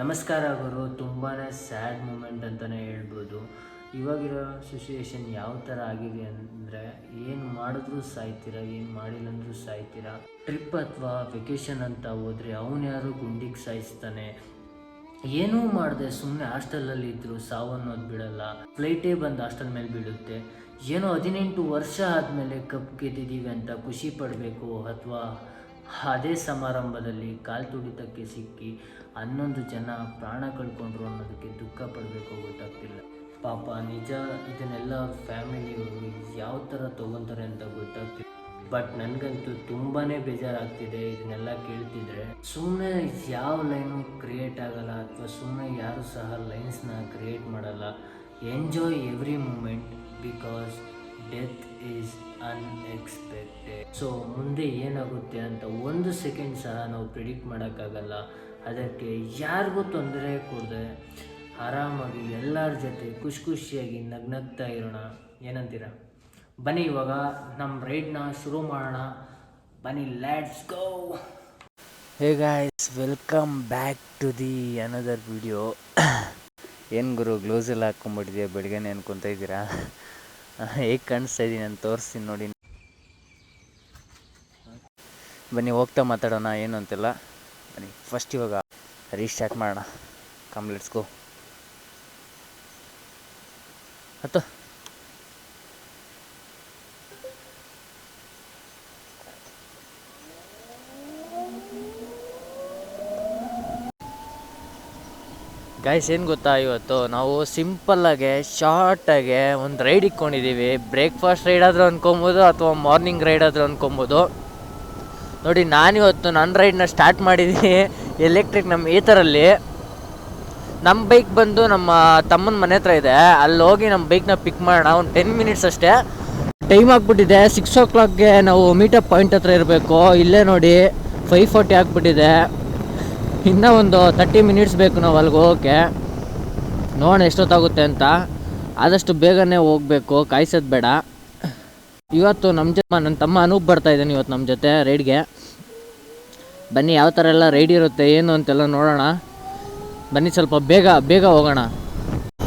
ನಮಸ್ಕಾರ ಗುರು ತುಂಬಾ sad moment ಅಂತಲೇ ಹೇಳ್ಬೋದು. ಇವಾಗಿರೋ ಸಿಚುವೇಶನ್ ಯಾವ ಥರ ಆಗಿದೆ ಅಂದರೆ, ಏನು ಮಾಡಿದ್ರು ಸಾಯ್ತೀರ, ಏನು ಮಾಡಿಲ್ಲ ಅಂದರೂ ಸಾಯ್ತೀರ? ಟ್ರಿಪ್ ಅಥವಾ ವೆಕೇಷನ್ ಅಂತ ಹೋದರೆ ಅವನು ಯಾರು ಗುಂಡಿಗೆ ಸಾಯಿಸ್ತಾನೆ? ಏನೂ ಮಾಡಿದೆ ಸುಮ್ಮನೆ ಹಾಸ್ಟೆಲಲ್ಲಿ ಇದ್ರು ಸಾವನ್ನೋದು ಬಿಡಲ್ಲ. ಫ್ಲೈಟೇ ಬಂದು ಹಾಸ್ಟೆಲ್ ಮೇಲೆ ಬೀಳುತ್ತೆ. ಏನೋ ಹದಿನೆಂಟು ವರ್ಷ ಆದಮೇಲೆ ಕಪ್ ಗೆದ್ದಿದ್ದೀವಿ ಅಂತ ಖುಷಿ ಪಡಬೇಕು ಅಥವಾ ಅದೇ ಸಮಾರಂಭದಲ್ಲಿ ಕಾಲು ತುಡಿತಕ್ಕೆ ಸಿಕ್ಕಿ ಹನ್ನೊಂದು ಜನ ಪ್ರಾಣ ಕಳ್ಕೊಂಡ್ರು ಅನ್ನೋದಕ್ಕೆ ದುಃಖ ಪಡಬೇಕು ಗೊತ್ತಾಗ್ತಿಲ್ಲ. ಪಾಪ ನಿಜ ಇದನ್ನೆಲ್ಲ ಫ್ಯಾಮಿಲಿಯವರು ಯಾವ ಥರ ತೊಗೊತಾರೆ ಅಂತ ಗೊತ್ತಾಗ್ತಿಲ್ಲ. ಬಟ್ ನನಗಂತೂ ತುಂಬಾ ಬೇಜಾರಾಗ್ತಿದೆ ಇದನ್ನೆಲ್ಲ ಕೇಳ್ತಿದ್ರೆ. ಸುಮ್ಮನೆ ಯಾವ ಲೈನು ಕ್ರಿಯೇಟ್ ಆಗಲ್ಲ ಅಥವಾ ಸುಮ್ಮನೆ ಯಾರು ಸಹ ಲೈನ್ಸ್ನ ಕ್ರಿಯೇಟ್ ಮಾಡಲ್ಲ. Enjoy every moment because death is unexpected so ಮುಂದೆ ಏನಾಗುತ್ತೆ ಅಂತ ಒಂದು ಸೆಕೆಂಡ್ ಸಹ ನಾವು ಪ್ರಿಡಿಕ್ಟ್ ಮಾಡೋಕ್ಕಾಗಲ್ಲ. ಅದಕ್ಕೆ ಯಾರಿಗೂ ತೊಂದರೆ ಕೊಡದೆ, ಆರಾಮಾಗಿ ಎಲ್ಲರ ಜೊತೆ ಖುಷಿ ಖುಷಿಯಾಗಿ ನಗ್ನಗ್ತಾ ಇರೋಣ. ಏನಂತೀರ? ಬನ್ನಿ ಇವಾಗ ನಮ್ಮ ರೈಡ್ನ ಶುರು ಮಾಡೋಣ. ಬನ್ನಿ let's go hey guys welcome back to the another video ಏನು ಗುರು ಗ್ಲೋಸ್ ಎಲ್ಲ ಹಾಕ್ಕೊಂಬಿಟ್ಟಿದ್ಯಾ ಬೆಳಗ್ಗೆನೆ ಅನ್ಕೊತಾ ಇದ್ದೀರಾ? ಹೇಗೆ ಕಾಣಿಸ್ತಾ ಇದ್ದೀನಿ ನಾನು ತೋರಿಸ್ತೀನಿ ನೋಡಿ. ಬನ್ನಿ, ಹೋಗ್ತಾ ಮಾತಾಡೋಣ, ಏನು ಅಂತೆಲ್ಲ. ಬನ್ನಿ ಫಸ್ಟ್ ಇವಾಗ ರೀಸ್ಟಾರ್ಟ್ ಮಾಡೋಣ. ಕಮ್ ಅಥವಾ ಗಾಯ್ಸ್ ಏನು ಗೊತ್ತಾ ಇವತ್ತು? ನಾವು ಸಿಂಪಲ್ಲಾಗೆ ಶಾರ್ಟಾಗೆ ಒಂದು ರೈಡ್ ಇಕ್ಕೊಂಡಿದ್ದೀವಿ ಬ್ರೇಕ್ಫಾಸ್ಟ್ ರೈಡ್ ಆದರೂ ಅಂದ್ಕೊಬೋದು ಅಥವಾ ಮಾರ್ನಿಂಗ್ ರೈಡ್ ಆದರೂ ಅಂದ್ಕೊಬೋದು ನೋಡಿ ನಾನಿವತ್ತು ನನ್ನ ರೈಡ್ನ ಸ್ಟಾರ್ಟ್ ಮಾಡಿದ್ದೀನಿ ಎಲೆಕ್ಟ್ರಿಕ್ ನಮ್ಮ ಈ ಥರಲ್ಲಿ ನಮ್ಮ ಬೈಕ್ ಬಂದು ನಮ್ಮ ತಮ್ಮನ ಮನೆ ಹತ್ರ ಇದೆ. ಅಲ್ಲಿ ಹೋಗಿ ನಮ್ಮ ಬೈಕ್ನ ಪಿಕ್ ಮಾಡೋಣ. ಒಂದು ಟೆನ್ ಮಿನಿಟ್ಸ್ ಅಷ್ಟೇ. ಟೈಮ್ ಆಗಿಬಿಟ್ಟಿದೆ. ಸಿಕ್ಸ್ ಓ ಕ್ಲಾಕ್ಗೆ ನಾವು ಮೀಟಪ್ ಪಾಯಿಂಟ್ ಹತ್ರ ಇರಬೇಕು. ಇಲ್ಲೇ ನೋಡಿ ಫೈವ್ ಫಾರ್ಟಿ ಆಗ್ಬಿಟ್ಟಿದೆ. ಇನ್ನೂ ಒಂದು ತರ್ಟಿ ಮಿನಿಟ್ಸ್ ಬೇಕು ನಾವು ಅಲ್ಲಿಗೆ ಹೋಗೋಕ್ಕೆ ನೋಡೋಣ ಎಷ್ಟೊತ್ತಾಗುತ್ತೆ ಅಂತ. ಆದಷ್ಟು ಬೇಗನೆ ಹೋಗಬೇಕು, ಕಾಯಿಸೋದು ಬೇಡ. ಇವತ್ತು ನಮ್ಮ ಜೊತೆ ನನ್ನ ತಮ್ಮ ಅನೂಪ್ ಬರ್ತಾ ಇದ್ದಾನೆ ಇವತ್ತು ನಮ್ಮ ಜೊತೆ ರೈಡ್ಗೆ. ಬನ್ನಿ, ಯಾವ ಥರ ಎಲ್ಲ ರೈಡ್ ಇರುತ್ತೆ, ಏನು ಅಂತೆಲ್ಲ ನೋಡೋಣ. ಬನ್ನಿ, ಸ್ವಲ್ಪ ಬೇಗ ಬೇಗ ಹೋಗೋಣ.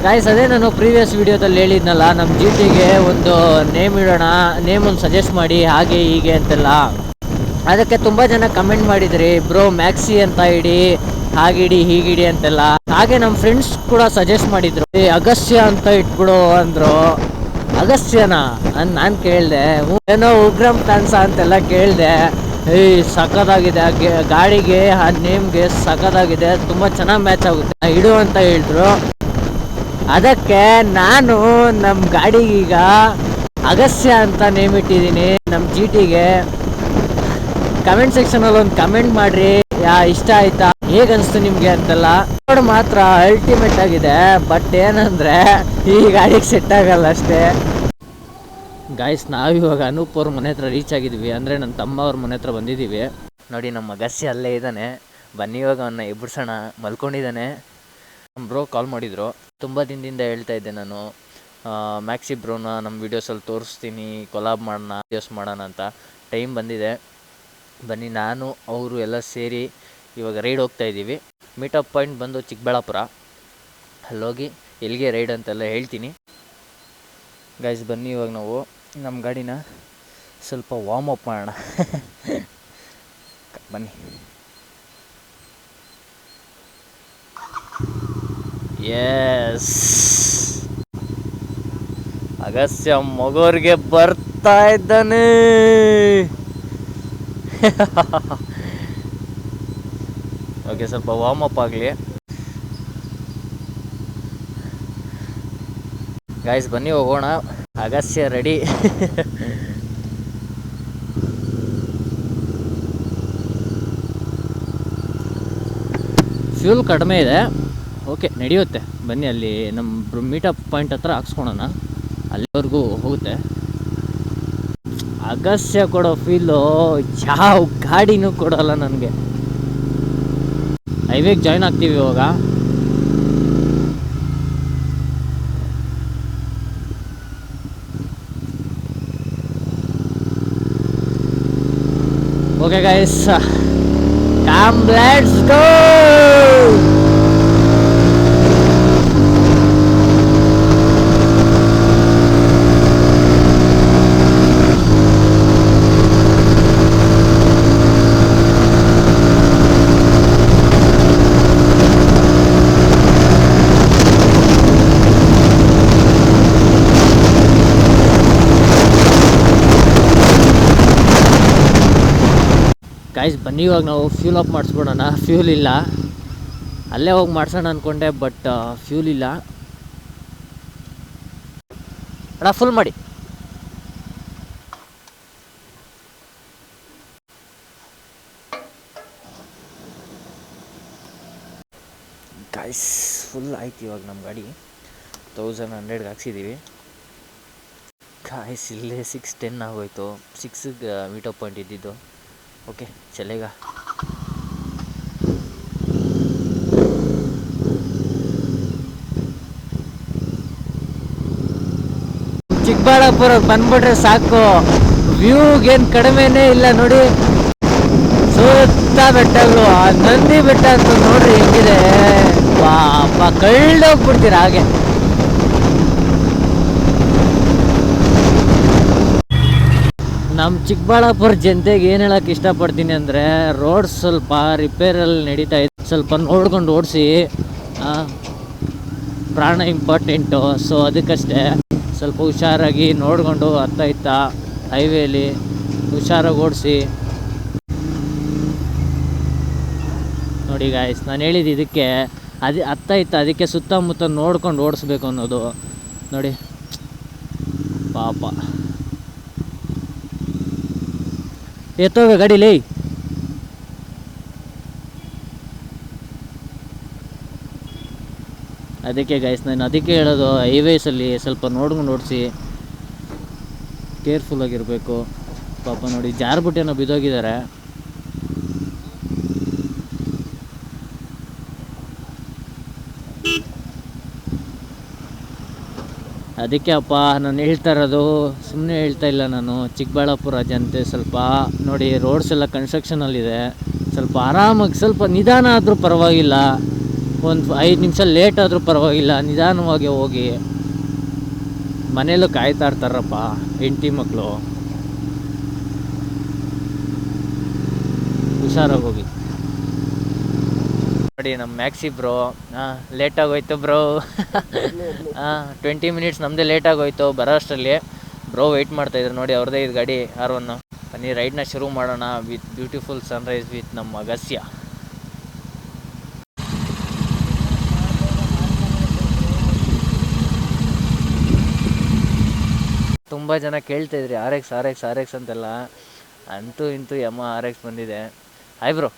ಗಾಯ್ಸ್ ಅದೇ ನಾನು ಪ್ರೀವಿಯಸ್ ವೀಡಿಯೋದಲ್ಲಿ ಹೇಳಿದ್ನಲ್ಲ ನಮ್ಮ ಜೀಟಿಗೆ ಒಂದು ನೇಮ್ ಇಡೋಣ ನೇಮ್ ಒಂದು ಸಜೆಸ್ಟ್ ಮಾಡಿ, ಹಾಗೆ ಹೀಗೆ ಅಂತೆಲ್ಲ. ಅದಕ್ಕೆ ತುಂಬ ಜನ ಕಮೆಂಟ್ ಮಾಡಿದ್ರಿ, ಬ್ರೋ ಮ್ಯಾಕ್ಸಿ ಅಂತ ಇಡಿ, ಹಾಗಿಡಿ, ಹೀಗಿಡಿ ಅಂತೆಲ್ಲ. ಹಾಗೆ ನಮ್ಮ ಫ್ರೆಂಡ್ಸ್ ಕೂಡ ಸಜೆಸ್ಟ್ ಮಾಡಿದ್ರು, ಏ, ಅಗಸ್ತ್ಯ ಅಂತ ಇಟ್ಬಿಡು ಅಂದ್ರು. ಅಗಸ್ತ್ಯನಾ? ಅಂತ ನಾನು ಕೇಳಿದೆ. ಏನೋ ಉಗ್ರಂ ಫ್ಯಾನ್ಸ ಅಂತೆಲ್ಲ ಕೇಳಿದೆ. ಏಯ್ ಸಖತ್ತಾಗಿದೆ ಗಾಡಿಗೆ, ಆ ನೇಮ್ಗೆ ಸಖತ್ತಾಗಿದೆ ತುಂಬ ಚೆನ್ನಾಗಿ ಮ್ಯಾಚ್ ಆಗುತ್ತೆ. ಇಡು ಅಂತ ಹೇಳಿದ್ರು. ಅದಕ್ಕೆ ನಾನು ನಮ್ಮ ಗಾಡಿಗೀಗ ಅಗಸ್ತ್ಯ ಅಂತ ನೇಮ್ ಇಟ್ಟಿದ್ದೀನಿ ನಮ್ಮ ಜಿ ಟಿಗೆ ಕಮೆಂಟ್ ಸೆಕ್ಷನ್ ಅಲ್ಲಿ ಒಂದು ಕಮೆಂಟ್ ಮಾಡ್ರಿ. ಯಾ, ಇಷ್ಟ ಆಯ್ತಾ? ಹೇಗನ್ಸ್ತು ನಿಮ್ಗೆ ಅಂತೆಲ್ಲ? ರೋಡ್ ಮಾತ್ರ ಅಲ್ಟಿಮೇಟ್ ಆಗಿದೆ. ಬಟ್ ಏನಂದ್ರೆ, ಈ ಗಾಡಿಗೆ ಸೆಟ್ ಆಗಲ್ಲ ಅಷ್ಟೇ. ಗಾಯ್ಸ್ ನಾವಿವಾಗ ಅನೂಪ್ ಅವ್ರ ಮನೆ ಹತ್ರ ರೀಚ್ ಆಗಿದ್ವಿ. ಅಂದರೆ ನನ್ನ ತಮ್ಮ ಅವ್ರ ಮನೆ ಹತ್ರ ಬಂದಿದ್ದೀವಿ ನೋಡಿ, ನಮ್ಮ ಗಸ್ಸಿ ಅಲ್ಲೇ ಇದ್ದಾನೆ. ಬನ್ನಿ ಇವಾಗ ಅವನ್ನ ಎಬ್ಬಿಡ್ಸೋಣ. ಮಲ್ಕೊಂಡಿದ್ದಾನೆ. ನಮ್ಮ ಬ್ರೋ ಕಾಲ್ ಮಾಡಿದ್ರು. ತುಂಬ ದಿನದಿಂದ ಹೇಳ್ತಾ ಇದ್ದೆ ನಾನು. ಮ್ಯಾಕ್ಸಿ ಬ್ರೋನ ನಮ್ಮ ವೀಡಿಯೋಸಲ್ಲಿ ತೋರಿಸ್ತೀನಿ. ಕೊಲಾಬ್ ಮಾಡೋಣ ವೀಡಿಯೋಸ್ ಮಾಡೋಣ ಅಂತ. ಟೈಮ್ ಬಂದಿದೆ. ಬನ್ನಿ, ನಾನು, ಅವರು ಎಲ್ಲ ಸೇರಿ ಇವಾಗ ರೈಡ್ ಹೋಗ್ತಾ ಇದ್ದೀವಿ. ಮೀಟಪ್ ಪಾಯಿಂಟ್ ಬಂದು ಚಿಕ್ಕಬಳ್ಳಾಪುರ. ಅಲ್ಲೋಗಿ ಎಲ್ಲಿಗೆ ರೈಡ್ ಅಂತೆಲ್ಲ ಹೇಳ್ತೀನಿ. ಗೈಸ್ ಬನ್ನಿ ಇವಾಗ ನಾವು. ನಮ್ಮ ಗಾಡಿನ ಸ್ವಲ್ಪ ವಾರ್ಮ್ ಅಪ್ ಮಾಡೋಣ. ಬನ್ನಿ. ಎಸ್ ಅಗಸ್ಯ ಮಗೋರಿಗೆ ಬರ್ತಾ ಇದ್ದಾನೆ. ಓಕೆ ಸ್ವಲ್ಪ ವಾರ್ಮ್ ಅಪ್ ಆಗಲಿ. ಗಾಯ್ಸ್ ಬನ್ನಿ ಹೋಗೋಣ. ಅಗಸ್ಯ ರೆಡಿ ಫ್ಯೂಲ್ ಕಡಿಮೆ ಇದೆ. ಓಕೆ ನಡೆಯುತ್ತೆ. ಬನ್ನಿ ಅಲ್ಲಿ ನಮ್ಮ ಮೀಟಪ್ ಪಾಯಿಂಟ್ ಹತ್ರ ಹಾಕ್ಸ್ಕೊಳೋಣ. ಅಲ್ಲಿವರೆಗೂ ಹೋಗುತ್ತೆ. ಅಗಸ್ತ್ಯ ಕೊಡೋ ಫೀಲು ಯಾವ ಗಾಡಿನೂ ಕೊಡೋಲ್ಲ ನನಗೆ. ಹೈವೇಗೆ ಜಾಯ್ನ್ ಆಗ್ತೀವಿ ಇವಾಗ. Okay guys come let's go guys ಬನ್ನಿ, ಇವಾಗ ನಾವು ಫ್ಯೂಲ್ ಅಪ್ ಮಾಡಿಸ್ಬಿಡೋಣ. ಫ್ಯೂಲ್ ಇಲ್ಲ. ಅಲ್ಲೇ ಹೋಗಿ ಮಾಡ್ಸೋಣ ಅಂದ್ಕೊಂಡೆ ಬಟ್ ಫ್ಯೂಲ್ ಇಲ್ಲ. ಅಣ್ಣ ಫುಲ್ ಮಾಡಿ. ಗಾಯ್ಸ್ ಫುಲ್ ಆಯ್ತು ಇವಾಗ ನಮ್ಮ ಗಾಡಿ. ತೌಸಂಡ್ ಹಂಡ್ರೆಡ್ಗೆ ಹಾಕ್ಸಿದ್ದೀವಿ ಗಾಯ್ಸ್ ಇಲ್ಲೇ ಸಿಕ್ಸ್ ಟೆನ್ ಆಗೋಯ್ತು. ಸಿಕ್ಸ್ ಮೀಟೋ ಪಾಯಿಂಟ್ ಇದ್ದಿದ್ದು. ಓಕೆ चलेगा ಚಿಕ್ಕಬಳ್ಳಾಪುರ ಬಂದ್ಬಿಟ್ರೆ ಸಾಕು. ವ್ಯೂಗೇನು ಕಡಿಮೆನೇ ಇಲ್ಲ ನೋಡಿ. ಸುತ್ತ ಬೆಟ್ಟಗಳು, ಆ ನಂದಿ ಬೆಟ್ಟ ಅಂತ ನೋಡ್ರಿ ಹೆಂಗಿದೆ. ಪಾಪ ಕಳ್ಳೋಗ್ಬಿಡ್ತೀರ ಹಾಗೆ. ನಮ್ಮ ಚಿಕ್ಕಬಳ್ಳಾಪುರ ಜನತೆಗೆ ಏನು ಹೇಳಕ್ಕೆ ಇಷ್ಟಪಡ್ತೀನಿ ಅಂದರೆ ರೋಡ್ ಸ್ವಲ್ಪ ರಿಪೇರಲ್ಲಿ ನಡೀತಾ ಇದೆ. ಸ್ವಲ್ಪ ನೋಡ್ಕೊಂಡು ಓಡಿಸಿ ಪ್ರಾಣ ಇಂಪಾರ್ಟೆಂಟು ಸೊ ಅದಕ್ಕಷ್ಟೇ ಸ್ವಲ್ಪ ಹುಷಾರಾಗಿ ನೋಡಿಕೊಂಡು ಅತ್ತ ಇತ್ತ ಹೈವೇಲಿ ಹುಷಾರಾಗಿ ಓಡಿಸಿ. ನೋಡಿ ಗಾಯ್ಸ್ ನಾನು ಹೇಳಿದ್ದು ಇದಕ್ಕೆ ಅದು ಅತ್ತ ಇತ್ತ ಅದಕ್ಕೆ ಸುತ್ತಮುತ್ತ ನೋಡ್ಕೊಂಡು ಓಡಿಸ್ಬೇಕು ಅನ್ನೋದು. ನೋಡಿ, ಪಾಪ. ಎತ್ತೋಗ ಲೈ. ಅದಕ್ಕೆ ಗೈಸ್ ನಾನು ಅದಕ್ಕೆ ಹೇಳೋದು ಹೈವೇಸಲ್ಲಿ ಸ್ವಲ್ಪ ನೋಡ್ಕೊಂಡು ಓಡಿಸಿ ಕೇರ್ಫುಲ್ಲಾಗಿರಬೇಕು ಪಾಪ ನೋಡಿ ಜಾರ್ಬಿಟ್ಟೇನೋ ಬಿದ್ದೋಗಿದ್ದಾರೆ. ಅದಕ್ಕೆ ಅಪ್ಪ, ನಾನು ಹೇಳ್ತಾ ಇರೋದು ಸುಮ್ಮನೆ ಹೇಳ್ತಾ ಇಲ್ಲ ನಾನು. ಚಿಕ್ಕಬಳ್ಳಾಪುರ ಜನತೆ ಸ್ವಲ್ಪ ನೋಡಿ ರೋಡ್ಸ್ ಎಲ್ಲ ಕನ್ಸ್ಟ್ರಕ್ಷನಲ್ಲಿದೆ ಸ್ವಲ್ಪ ಆರಾಮಾಗಿ, ಸ್ವಲ್ಪ ನಿಧಾನ ಆದರೂ ಪರವಾಗಿಲ್ಲ. ಒಂದು ಐದು ನಿಮಿಷ ಲೇಟ್ ಆದರೂ ಪರವಾಗಿಲ್ಲ, ನಿಧಾನವಾಗಿ ಹೋಗಿ. ಮನೇಲೂ ಕಾಯ್ತಾ ಇರ್ತಾರಪ್ಪ, ಹೆಂಡತಿ ಮಕ್ಕಳು ಹುಷಾರಾಗಿ ಹೋಗಿ. ನೋಡಿ ನಮ್ಮ ಮ್ಯಾಕ್ಸಿ ಬ್ರೋ ಹಾಂ ಲೇಟಾಗೋಯ್ತು ಬ್ರೋ ಹಾಂ ಟ್ವೆಂಟಿ ಮಿನಿಟ್ಸ್ ನಮ್ಮದೇ ಲೇಟಾಗೋಯ್ತು ಬರೋ ಅಷ್ಟರಲ್ಲಿ ಬ್ರೋ ವೆಯ್ಟ್ ಮಾಡ್ತಾಯಿದ್ರು ನೋಡಿ, ಅವ್ರದ್ದೇ ಇದು ಗಾಡಿ ಆರ್ ಒನ್ ಬನ್ನಿ ರೈಡ್ನ ಶುರು ಮಾಡೋಣ ವಿತ್ ಬ್ಯೂಟಿಫುಲ್ ಸನ್ರೈಸ್ ವಿತ್ ನಮ್ಮ ಅಗಸ್ಯ. ತುಂಬ ಜನ ಕೇಳ್ತಾ ಇದ್ರಿ R X R X R X ಅಂತೆಲ್ಲ. ಅಂತೂ ಇಂತೂ ಯಮ ಆರ್ ಎಕ್ಸ್ ಬಂದಿದೆ. ಹಾಯ್ ಬ್ರೋ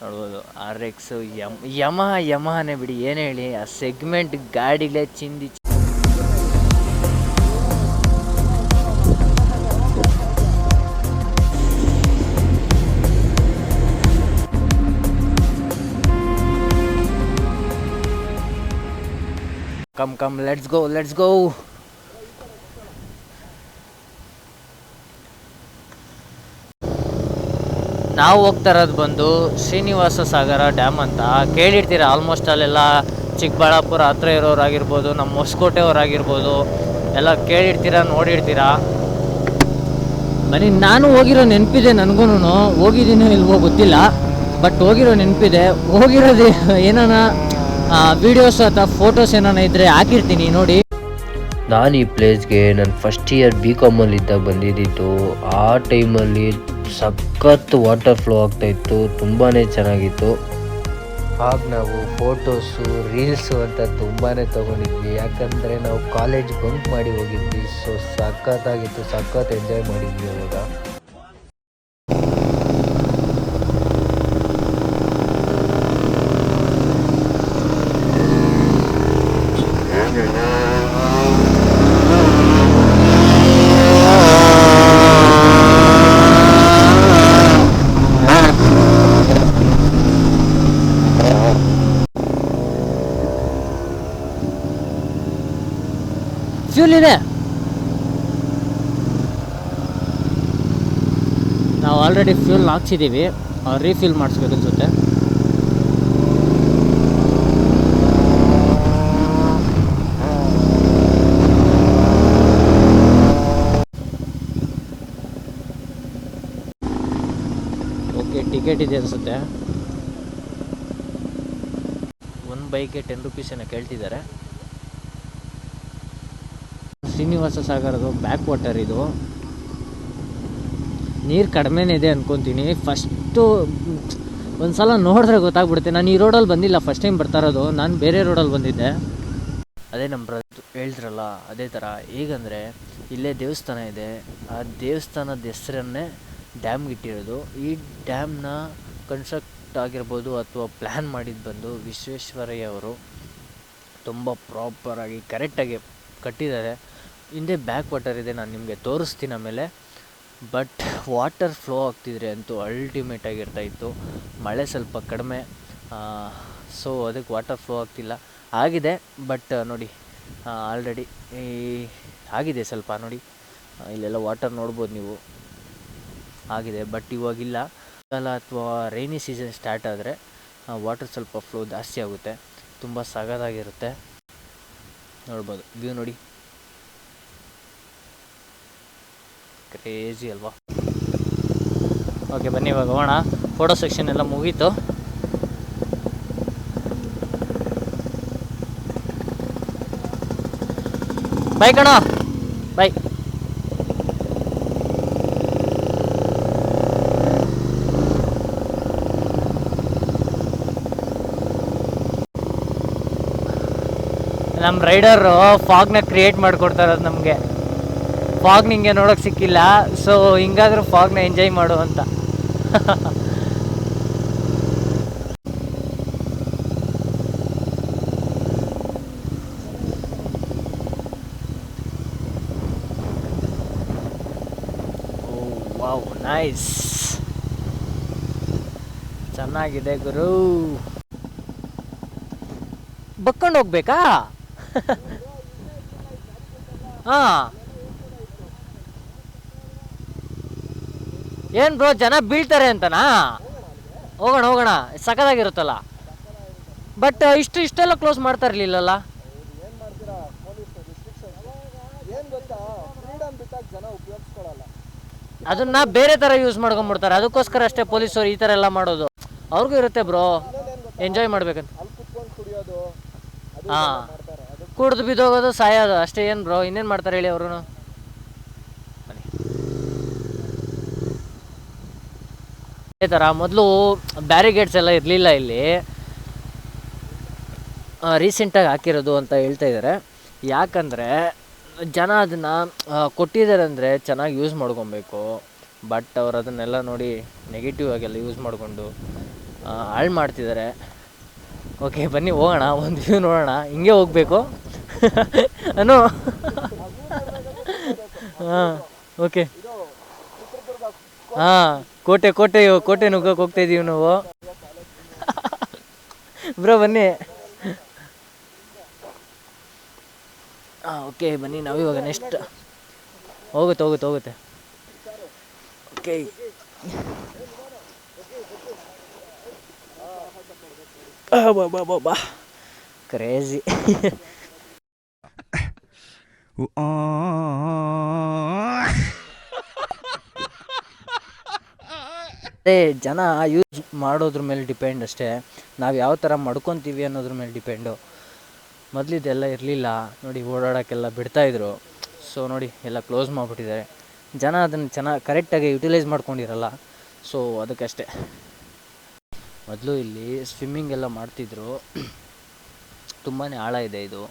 ನೋಡ್ಬೋದು. ಆರ್ ಎಕ್ಸ್ ಯಮ್, ಯಮ ಯಮಹನೇ ಬಿಡಿ, ಏನು ಹೇಳಿ, ಆ ಸೆಗ್ಮೆಂಟ್ ಗಾಡಿಲೇ ಚಿಂದಿ come come let's go let's go ನಾವು ಹೋಗ್ತಾ ಇರೋದು ಬಂದು ಶ್ರೀನಿವಾಸ ಸಾಗರ ಡ್ಯಾಮ್ ಅಂತ ಕೇಳಿರ್ತೀರ. ಆಲ್ಮೋಸ್ಟ್ ಅಲ್ಲೆಲ್ಲ ಚಿಕ್ಕಬಳ್ಳಾಪುರ ಹತ್ರ ಇರೋರಾಗಿರ್ಬೋದು ನಮ್ಮ ಹೊಸಕೋಟೆಯವರಾಗಿರ್ಬೋದು ಎಲ್ಲ ಕೇಳಿರ್ತೀರ, ನೋಡಿರ್ತೀರ. ಬನ್ನಿ, ನಾನು ಹೋಗಿರೋ ನೆನಪಿದೆ ನನಗೂ ಹೋಗಿದ್ದೀನೋ ಇಲ್ವೋ ಗೊತ್ತಿಲ್ಲ. ಬಟ್ ಹೋಗಿರೋ ನೆನಪಿದೆ. ಹೋಗಿರೋದು ಏನಾನ ವಿಡಿಯೋಸ್ ಅಥವಾ ಫೋಟೋಸ್ ಏನಾನ ಇದ್ದರೆ ಹಾಕಿರ್ತೀನಿ, ನೋಡಿ. ನಾನು ಈ ಪ್ಲೇಸ್ಗೆ ನನ್ನ ಫಸ್ಟ್ ಇಯರ್ ಬಿ ಕಾಮಲ್ಲಿ ಇದ್ದಾಗ ಬಂದಿದ್ದಿತ್ತು ಆ ಟೈಮಲ್ಲಿ ಸಖತ್ ವಾಟರ್ ಫ್ಲೋ ಆಗ್ತಾ ಇತ್ತು ತುಂಬಾ ಚೆನ್ನಾಗಿತ್ತು. ಆಗ ನಾವು ಫೋಟೋಸು ರೀಲ್ಸು ಅಂತ ತುಂಬಾ ತೊಗೊಂಡಿದ್ವಿ. ಯಾಕಂದರೆ ನಾವು ಕಾಲೇಜ್ ಬಂಕ್ ಮಾಡಿ ಹೋಗಿದ್ವಿ. ಸೊ ಸಖತ್ತಾಗಿತ್ತು ಸಖತ್ ಎಂಜಾಯ್ ಮಾಡಿದ್ವಿ ಅವಾಗ ಫ್ಯೂಲ್ ಇದೆ ನಾವು ಆಲ್ರೆಡಿ ಫ್ಯೂಲ್ ಹಾಕ್ಸಿದ್ದೀವಿ ರೀಫಿಲ್ ಮಾಡಿಸ್ಬೇಕು ಅನ್ಸುತ್ತೆ. ಓಕೆ ಟಿಕೆಟ್ ಇದೆ ಅನಿಸುತ್ತೆ. ಒಂದು ಬೈಕ್ಗೆ ಟೆನ್ ರುಪೀಸನ್ನು ಕೇಳ್ತಿದ್ದಾರೆ. ಶ್ರೀನಿವಾಸ ಸಾಗರದು ಬ್ಯಾಕ್ ವಾಟರ್ ಇದು. ನೀರು ಕಡಿಮೆನೇ ಇದೆ ಅಂದ್ಕೊತೀನಿ ಫಸ್ಟು ಒಂದು ಸಲ ನೋಡಿದ್ರೆ ಗೊತ್ತಾಗ್ಬಿಡುತ್ತೆ. ನಾನು ಈ ರೋಡಲ್ಲಿ ಬಂದಿಲ್ಲ ಫಸ್ಟ್ ಟೈಮ್ ಬರ್ತಾ ಇರೋದು. ನಾನು ಬೇರೆ ರೋಡಲ್ಲಿ ಬಂದಿದ್ದೆ. ಅದೇ ನಮ್ಮ ಬ್ರದ್ ಹೇಳಿದ್ರಲ್ಲ, ಅದೇ ಥರ ಹೇಗಂದರೆ ಇಲ್ಲೇ ದೇವಸ್ಥಾನ ಇದೆ. ಆ ದೇವಸ್ಥಾನದ ಹೆಸರನ್ನೇ ಡ್ಯಾಮ್ಗೆ ಇಟ್ಟಿರೋದು ಈ ಡ್ಯಾಮ್ನ ಕನ್ಸ್ಟ್ರಕ್ಟ್ ಆಗಿರ್ಬೋದು ಅಥವಾ ಪ್ಲ್ಯಾನ್ ಮಾಡಿದ್ದು ಬಂದು ವಿಶ್ವೇಶ್ವರಯ್ಯ ಅವರು ತುಂಬ ಪ್ರಾಪರಾಗಿ ಕರೆಕ್ಟಾಗಿ ಕಟ್ಟಿದ್ದಾರೆ. ಹಿಂದೆ ಬ್ಯಾಕ್ ವಾಟರ್ ಇದೆ, ನಾನು ನಿಮಗೆ ತೋರಿಸ್ತೀನಿ ಆಮೇಲೆ. ಬಟ್ ವಾಟರ್ ಫ್ಲೋ ಆಗ್ತಿದ್ರೆ ಅಂತೂ ಅಲ್ಟಿಮೇಟ್ ಆಗಿರ್ತಾಯಿತ್ತು ಮಳೆ ಸ್ವಲ್ಪ ಕಡಿಮೆ ಸೊ ಅದಕ್ಕೆ ವಾಟರ್ ಫ್ಲೋ ಆಗ್ತಿಲ್ಲ. ಆಗಿದೆ ಬಟ್ ನೋಡಿ ಆಲ್ರೆಡಿ ಈ, ಆಗಿದೆ ಸ್ವಲ್ಪ ನೋಡಿ. ಇಲ್ಲೆಲ್ಲ ವಾಟರ್ ನೋಡ್ಬೋದು ನೀವು. ಆಗಿದೆ ಬಟ್ ಇವಾಗಿಲ್ಲ. ಕಾಲ ಅಥವಾ ರೈನಿ ಸೀಸನ್ ಸ್ಟಾರ್ಟ್ ಆದರೆ ವಾಟರ್ ಸ್ವಲ್ಪ ಫ್ಲೋ ಜಾಸ್ತಿ ಆಗುತ್ತೆ. ತುಂಬ ಸಗದಾಗಿರುತ್ತೆ. ನೋಡ್ಬೋದು ವ್ಯೂ ನೋಡಿ. ಕ್ರೇಜಿ ಅಲ್ವಾ? ಓಕೆ ಬನ್ನಿ ಇವಾಗ ಹೋಗೋಣ. ಫೋಟೋ ಸೆಕ್ಷನ್ ಎಲ್ಲ ಮುಗೀತು. ಬಾಯ್ ಕಣ. ಬಾಯ್ ನಮ್ಮ ರೈಡರು ಫಾಗ್ನ ಕ್ರಿಯೇಟ್ ಮಾಡಿಕೊಡ್ತಾ ಇರೋದು ನಮಗೆ. ಫಾಗ್ ನಿಂಗೆ ನೋಡೋಕೆ ಸಿಕ್ಕಿಲ್ಲ. ಸೊ ಹಿಂಗಾದ್ರೂ ಫಾಗ್ನ ಎಂಜಾಯ್ ಮಾಡು ಅಂತ. ನೈಸ್ ಚೆನ್ನಾಗಿದೆ ಗುರು. ಬಕ್ಕೊಂಡು ಹೋಗ್ಬೇಕಾ? ಹಾ. ಏನ್ ಬ್ರೋ ಜನ ಬೀಳ್ತಾರೆ ಅಂತನಾ? ಹೋಗೋಣ ಹೋಗೋಣ, ಸಖತ್ತಾಗಿರುತ್ತಲ್ಲ. ಬಟ್ ಇಷ್ಟು, ಇಷ್ಟೆಲ್ಲ ಕ್ಲೋಸ್ ಮಾಡ್ತಾ ಇರಲಿಲ್ಲಲ್ಲ? ಅದನ್ನ ಬೇರೆ ತರ ಯೂಸ್ ಮಾಡ್ಕೊಂಡ್ಬಿಡ್ತಾರೆ ಅದಕ್ಕೋಸ್ಕರ ಅಷ್ಟೇ ಪೊಲೀಸರು ಈ ತರ ಎಲ್ಲ ಮಾಡೋದು. ಅವ್ರಿಗೂ ಇರುತ್ತೆ ಬ್ರೋ ಎಂಜಾಯ್ ಮಾಡ್ಬೇಕಂತ. ಹಾ. ಕುಡ್ದು ಬಿದ್ದೋಗೋದು ಸಾಯೋದು. ಅಷ್ಟೇ ಏನು ಬ್ರೋ ಇನ್ನೇನು ಮಾಡ್ತಾರೆ ಹೇಳಿ ಅವರು ಅದೇ ಥರ ಮೊದಲು ಬ್ಯಾರಿಗೇಡ್ಸ್ ಎಲ್ಲ ಇರಲಿಲ್ಲ ಇಲ್ಲಿ. ರೀಸೆಂಟಾಗಿ ಹಾಕಿರೋದು ಅಂತ ಹೇಳ್ತಾ ಇದ್ದಾರೆ ಯಾಕಂದರೆ ಜನ ಅದನ್ನು ಕೊಟ್ಟಿದ್ದಾರೆ ಅಂದರೆ ಚೆನ್ನಾಗಿ ಯೂಸ್ ಮಾಡ್ಕೊಬೇಕು. ಬಟ್ ಅವ್ರು ಅದನ್ನೆಲ್ಲ ನೋಡಿ ನೆಗೆಟಿವ್ ಆಗೆಲ್ಲ ಯೂಸ್ ಮಾಡಿಕೊಂಡು ಹಾಳು ಮಾಡ್ತಿದ್ದಾರೆ ಓಕೆ ಬನ್ನಿ ಹೋಗೋಣ, ಒಂದು ವ್ಯೂ ನೋಡೋಣ. ಹಿಂಗೆ ಹೋಗಬೇಕು. ಅನು? ಹಾಂ ಓಕೆ ಹಾಂ. ಕೋಟೆ ಕೋಟೆ ಕೋಟೆ ನುಗ್ಗಕ್ಕೆ ಹೋಗ್ತಾ ಇದೀವಿ ನಾವು. ಬ್ರೋ, ಬನ್ನಿ. ಹಾಂ ಓಕೆ ಬನ್ನಿ. ನಾವು ಇವಾಗ ನೆಕ್ಸ್ಟ್ ಹೋಗುತ್ತೆ ಹೋಗುತ್ತೆ ಹೋಗುತ್ತೆ. ಓಕೆ ಬಾ ಬಾ ಬಾ ಕ್ರೇಜಿ ಅದೇ ಜನ ಯೂಸ್ ಮಾಡೋದ್ರ ಮೇಲೆ ಡಿಪೆಂಡ್ ಅಷ್ಟೇ. ನಾವು ಯಾವ ಥರ ಮಡ್ಕೊತೀವಿ ಅನ್ನೋದ್ರ ಮೇಲೆ ಡಿಪೆಂಡು ಮೊದಲಿದೆಲ್ಲ ಇರಲಿಲ್ಲ. ನೋಡಿ ಓಡಾಡೋಕ್ಕೆಲ್ಲ ಬಿಡ್ತಾಯಿದ್ರು ಸೊ ನೋಡಿ ಎಲ್ಲ ಕ್ಲೋಸ್ ಮಾಡಿಬಿಟ್ಟಿದ್ದಾರೆ. ಜನ ಅದನ್ನು ಚೆನ್ನಾಗಿ ಕರೆಕ್ಟಾಗಿ ಯುಟಿಲೈಸ್ ಮಾಡ್ಕೊಂಡಿರಲ್ಲ. ಸೊ ಅದಕ್ಕಷ್ಟೇ. ಮೊದಲು ಇಲ್ಲಿ ಸ್ವಿಮ್ಮಿಂಗ್ ಎಲ್ಲ ಮಾಡ್ತಿದ್ರು. ತುಂಬಾ ಆಳ ಇದೆ ಇದು.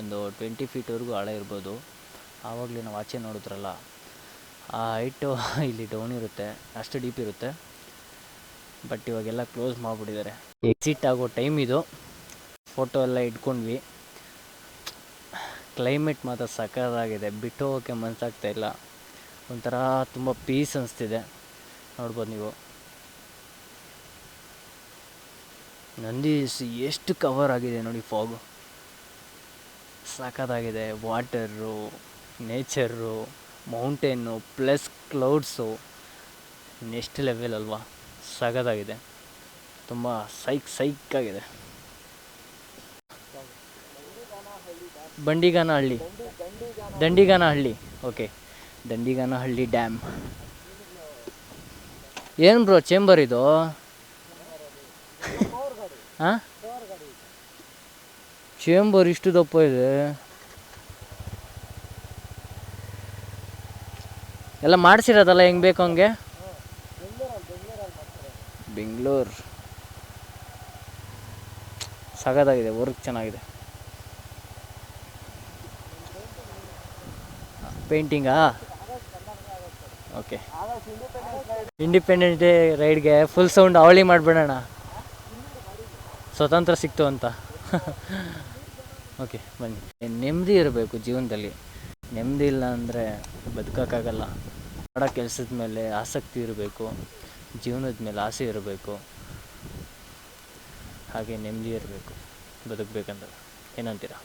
ಒಂದು ಟ್ವೆಂಟಿ ಫೀಟ್ವರೆಗೂ ಆಳ ಇರ್ಬೋದು. ಆವಾಗಲೇ ನಾವು ಆಚೆ ನೋಡಿದ್ರಲ್ಲ. ಆ ಹೈಟು ಇಲ್ಲಿ ಡೌನ್ ಇರುತ್ತೆ. ಅಷ್ಟು ಡೀಪ್ ಇರುತ್ತೆ. ಬಟ್ ಇವಾಗೆಲ್ಲ ಕ್ಲೋಸ್ ಮಾಡಿಬಿಟ್ಟಿದ್ದಾರೆ. ಎಕ್ಸಿಟ್ ಆಗೋ ಟೈಮ್ ಇದು. ಫೋಟೋ ಎಲ್ಲ ಇಟ್ಕೊಂಡ್ವಿ. ಕ್ಲೈಮೇಟ್ ಮಾತ್ರ ಸಖತ್ತಾಗಿದೆ. ಬಿಟ್ಟು ಹೋಗೋಕ್ಕೆ ಮನಸ್ಸಾಗ್ತಾ ಇಲ್ಲ. ಒಂಥರ ತುಂಬ ಪೀಸ್ ಅನಿಸ್ತಿದೆ. ನೋಡ್ಬೋದು ನೀವು. ನಂದಿ ಎಷ್ಟು ಕವರ್ ಆಗಿದೆ ನೋಡಿ ಫಾಗು ಸಖತ್ತಾಗಿದೆ. Water nature mountain plus clouds next level ಅಲ್ವಾ? ಸಖತ್ತಾಗಿದೆ ತುಂಬ ಸೈಕ್ ಸೈಕ್ ಆಗಿದೆ. ಬಂಡಿಗಾನಹಳ್ಳಿ. ದಂಡಿಗಾನಹಳ್ಳಿ. ಓಕೆ. ದಂಡಿಗಾನಹಳ್ಳಿ ಡ್ಯಾಮ್. ಏನು ಬ್ರೋ ಚೇಂಬರ್ ಇದು? ಹಾಂ? ಚೇಂಬರ್ ಇಷ್ಟು ದಪ್ಪ ಇದೆ. ಎಲ್ಲ ಮಾಡಿಸಿರೋದಲ್ಲ ಹೆಂಗೆ ಬೇಕು ಹಂಗೆ? ಬೇಲೂರು ಸಗದಾಗಿದೆ ವರ್ಕ್ ಚೆನ್ನಾಗಿದೆ. ಪೇಂಟಿಂಗಾ ಓಕೆ ಇಂಡಿಪೆಂಡೆನ್ಸ್ ಡೇ ರೈಡ್ಗೆ ಫುಲ್ ಸೌಂಡ್ ಅವಳಿ ಮಾಡಿಬಿಡೋಣ. ಸ್ವತಂತ್ರ ಸಿಕ್ತು ಅಂತ. ಓಕೆ ಬನ್ನಿ. ನೆಮ್ಮದಿ ಇರಬೇಕು ಜೀವನದಲ್ಲಿ. ನೆಮ್ಮದಿ ಇಲ್ಲ ಅಂದರೆ ಬದುಕೋಕ್ಕಾಗಲ್ಲ. ಮಾಡೋ ಕೆಲಸದ ಮೇಲೆ ಆಸಕ್ತಿ ಇರಬೇಕು. ಜೀವನದ ಮೇಲೆ ಆಸೆ ಇರಬೇಕು. ಹಾಗೆ ನೆಮ್ಮದಿ ಇರಬೇಕು. ಬದುಕಬೇಕಂದ್ರೆ. ಏನಂತೀರಾ?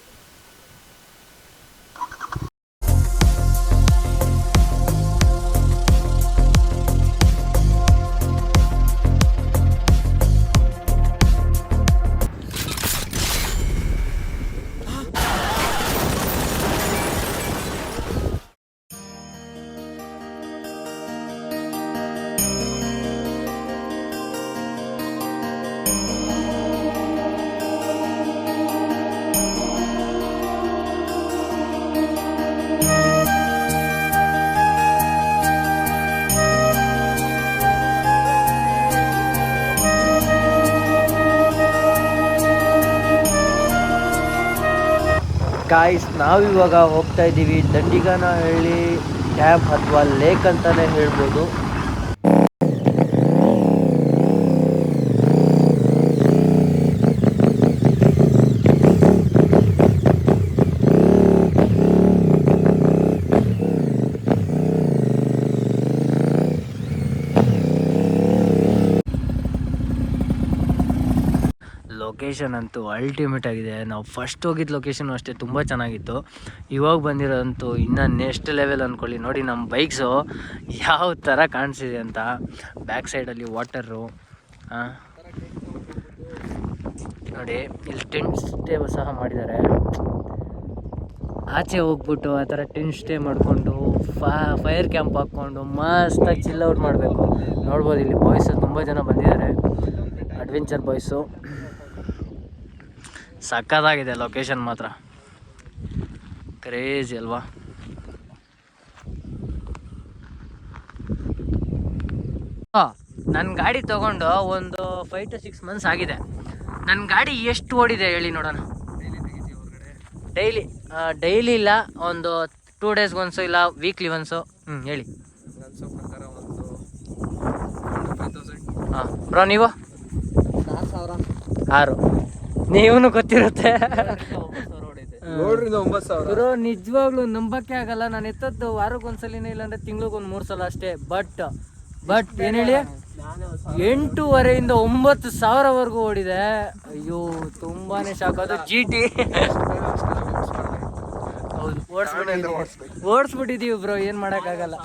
ಗಾಯ್ಸ್ ನಾವಿವಾಗ ಹೋಗ್ತಾ ಇದ್ದೀವಿ ದಂಡಿಗನಹಳ್ಳಿ ಡ್ಯಾಮ್ ಅಥವಾ ಲೇಕ್ ಅಂತಲೇ ಹೇಳ್ಬೋದು. ಲೊಕೇಶನ್ ಅಂತೂ ಅಲ್ಟಿಮೇಟ್ ಆಗಿದೆ. ನಾವು ಫಸ್ಟ್ ಹೋಗಿದ್ದ ಲೊಕೇಶನ್ ಅಷ್ಟೇ ತುಂಬ ಚೆನ್ನಾಗಿತ್ತು. ಇವಾಗ ಬಂದಿರೋದಂತೂ ಇನ್ನೂ ನೆಕ್ಸ್ಟ್ ಲೆವೆಲ್ ಅಂದ್ಕೊಳ್ಳಿ ನೋಡಿ ನಮ್ಮ ಬೈಕ್ಸು ಯಾವ ಥರ ಕಾಣಿಸಿದೆ ಅಂತ. ಬ್ಯಾಕ್ ಸೈಡಲ್ಲಿ ವಾಟರು ನೋಡಿ, ಇಲ್ಲಿ ಟೆಂಟ್ ಸ್ಟೇ ಸಹ ಮಾಡಿದ್ದಾರೆ. ಆಚೆ ಹೋಗ್ಬಿಟ್ಟು ಆ ಥರ ಟೆಂಟ್ ಸ್ಟೇ ಮಾಡಿಕೊಂಡು ಫೈರ್ ಕ್ಯಾಂಪ್ ಹಾಕ್ಕೊಂಡು ಮಸ್ತಾಗಿ ಚಿಲ್ ಔಟ್ ಮಾಡಬೇಕು. ನೋಡ್ಬೋದು, ಇಲ್ಲಿ ಬಾಯ್ಸು ತುಂಬ ಜನ ಬಂದಿದ್ದಾರೆ. ಅಡ್ವೆಂಚರ್ ಬಾಯ್ಸು ಸಕ್ಕತ್ತಾಗಿದೆ ಲೊಕೇಶನ್ ಮಾತ್ರ. ಕ್ರೇಜಿ ಅಲ್ವಾ? ನನ್ನ ಗಾಡಿ ತಗೊಂಡು ಒಂದು ಫೈವ್ ಟು ಸಿಕ್ಸ್ ಮಂತ್ಸ್ ಆಗಿದೆ. ನನ್ನ ಗಾಡಿ ಎಷ್ಟು ಓಡಿದೆ ಹೇಳಿ ನೋಡೋಣ. ಡೈಲಿ ಡೈಲಿ ಇಲ್ಲ ಒಂದು ಟೂ ಡೇಸ್ಗೆ ಒನ್ಸು ಇಲ್ಲ ವೀಕ್ಲಿ ಒನ್ಸು ಹ್ಞೂ ಹೇಳಿ. ಹಾಂ ಬ್ರೋ ನೀವು? ಆರು. ನೀವೂ ಗೊತ್ತಿರುತ್ತೆ ಗುರು ನಿಜವಾಗ್ಲೂ ನಂಬಕ್ಕೆ ಆಗಲ್ಲ. ನಾನು ಎತ್ತದ್ದು ವಾರಕ್ಕೆ ಇಲ್ಲ ಇಲ್ಲಾಂದ್ರೆ ತಿಂಗ್ಳಿಗೆ ಒಂದು ಮೂರು ಸಲ ಅಷ್ಟೇ. ಬಟ್ ಬಟ್ ಏನ್ ಹೇಳಿ? ಎಂಟೂವರೆಯಿಂದ ಒಂಬತ್ತು ಸಾವಿರವರೆಗೂ ಓಡಿದೆ. ಅಯ್ಯೋ ತುಂಬಾನೇ ಶಾಕ್ ಅದು ಜಿ ಟಿ ಓಡಿಸ್ಬಿಟ್ಟಿದೀವಿ. ಬ್ರೋ ಏನು ಮಾಡೋಕ್ಕಾಗಲ್ಲ.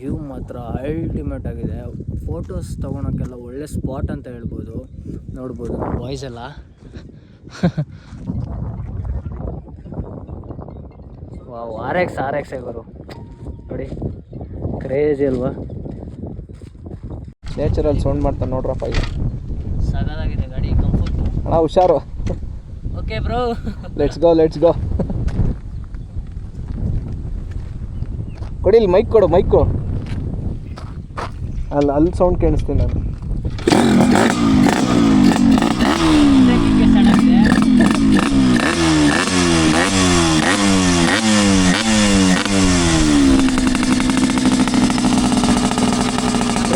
ವ್ಯೂ ಮಾತ್ರ ಅಲ್ಟಿಮೇಟ್ ಆಗಿದೆ. ಫೋಟೋಸ್ ತೊಗೊಳಕ್ಕೆಲ್ಲ ಒಳ್ಳೆ ಸ್ಪಾಟ್ ಅಂತ ಹೇಳ್ಬೋದು. ನೋಡ್ಬೋದು ವಾಯ್ಸ್ ಎಲ್ಲ. Wow R X R X ಗುರು. ನೋಡಿ ಕ್ರೇಜಿ ಅಲ್ವಾ? ನೇಚರಲ್ಲಿ ಸೌಂಡ್ ಮಾಡ್ತಾನೆ ನೋಡ್ರಪ್ಪ ಈಗ. ಸಗದಾಗಿದೆ ಗಾಡಿ ಕಂಫರ್ಟ್ ಅಣ್ಣ ಹುಷಾರು. Okay bro let's go let's go ಕೊಡಿ ಇಲ್ಲಿ ಮೈಕ್ ಕೊಡು ಮೈಕ್ ಅಲ್ಲ ಅಲ್ಲಿ ಸೌಂಡ್ ಕೇಳಿಸ್ತೀನಿ ನಾನು.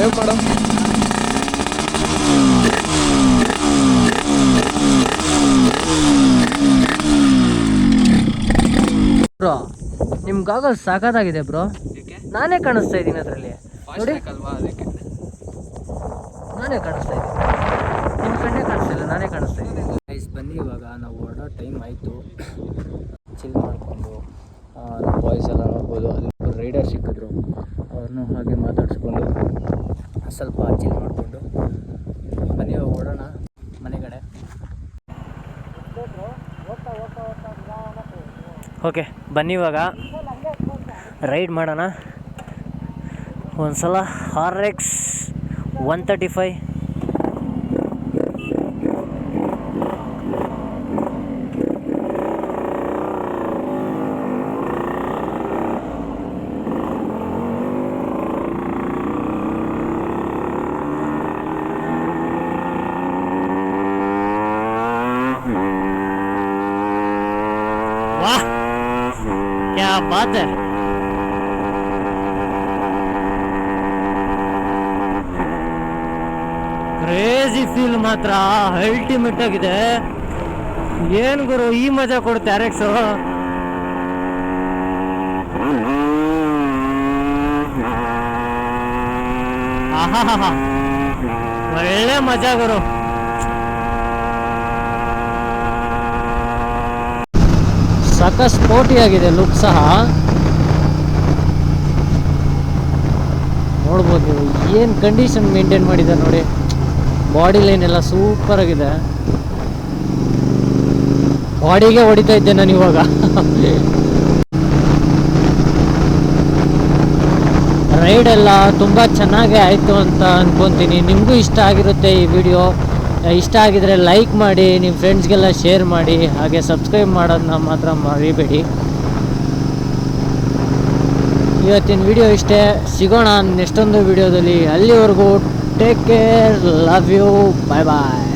ಸೇವ್ ಮಾಡು ಬ್ರೋ ನಿಮ್ ಗಾಗಲ್ ಸಾಕಾಗಿದೆ ಬ್ರೋ. ನಾನೇ ಕಾಣಿಸ್ತಾ ಇದ್ದೀನಿ ಅದರಲ್ಲಿ. ನೋಡಿ. ನಾನೇ ಕಾಣಿಸ್ತಾ ಇದ್ದೀನಿ. ನಿಮ್ಮ ಕಣ್ಣೇ ಕಾಣಿಸ್ತಿಲ್ಲ ನಾನೇ ಕಾಣಿಸ್ತಾ ಇದ್ದೀನಿ. ಗೈಸ್ ಬನ್ನಿ ಇವಾಗ ನಾವು ಹೊರಡೋ ಟೈಮ್ ಆಯಿತು ಚಿಲ್ ಮಾಡಿಕೊಂಡು ನಮ್ಮ ಬಾಯ್ಸ್ ಎಲ್ಲ ನೋಡ್ಬೋದು ಅಲ್ಲಿ ರೈಡರ್ ಸಿಕ್ಕಿದ್ರು ಅವ್ರನ್ನೂ ಹಾಗೆ ಮಾತಾಡಿಸ್ಕೊಂಡು ಸ್ವಲ್ಪ ಚಿಲ್ ಮಾಡಿಕೊಂಡು ಬನ್ನಿ ಇವಾಗ ಹೊರಡೋಣ ಮನೆ ಕಡೆ ಬನ್ನಿ ಇವಾಗ. ರೈಡ್ ಮಾಡೋಣ. ಒಂದು ಸಲ R X one thirty five high. Crazy feel ಮಾತ್ರ ಅಲ್ಟಿಮೇಟ್ ಆಗಿದೆ ಏನ್ ಗುರು, ಈ ಮಜಾ ಕೊಡುತ್ತೆ ಅರೆಕ್ಸ್. ಒಳ್ಳೆ ಮಜಾ ಗುರು ಸಕ ಸ್ಪೋರ್ಟಿ ಆಗಿದೆ ಲುಕ್ ಸಹ. ನೋಡ್ಬೋದು ನೀವು ಏನು ಕಂಡೀಷನ್ ಮೇಂಟೈನ್ ಮಾಡಿದ್ದಾರೆ ನೋಡಿ. ಬಾಡಿ ಲೈನ್ ಎಲ್ಲ ಸೂಪರ್ ಆಗಿದೆ. ಬಾಡಿಗೆ ಹೊಡಿತಾ ಇದ್ದೆ ನಾನು ಇವಾಗ. ರೈಡ್ ಎಲ್ಲ ತುಂಬ ಚೆನ್ನಾಗೇ ಆಯಿತು ಅಂತ ಅಂದ್ಕೊತೀನಿ ನಿಮಗೂ ಇಷ್ಟ ಆಗಿರುತ್ತೆ ಈ ವಿಡಿಯೋ ಇಷ್ಟ ಆಗಿದ್ರೆ ಲೈಕ್ ಮಾಡಿ ನಿಮ್ಮ ಫ್ರೆಂಡ್ಸ್ಗೆಲ್ಲ ಶೇರ್ ಮಾಡಿ, ಹಾಗೆ ಸಬ್ಸ್ಕ್ರೈಬ್ ಮಾಡೋದನ್ನ ಮಾತ್ರ ಮರಿಬೇಡಿ. ಇವತ್ತಿನ ವಿಡಿಯೋ ಇಷ್ಟೇ. ಸಿಗೋಣ ನೆಕ್ಸ್ಟೊಂದು ವಿಡಿಯೋದಲ್ಲಿ ಅಲ್ಲಿವರೆಗೂ take care love you bye bye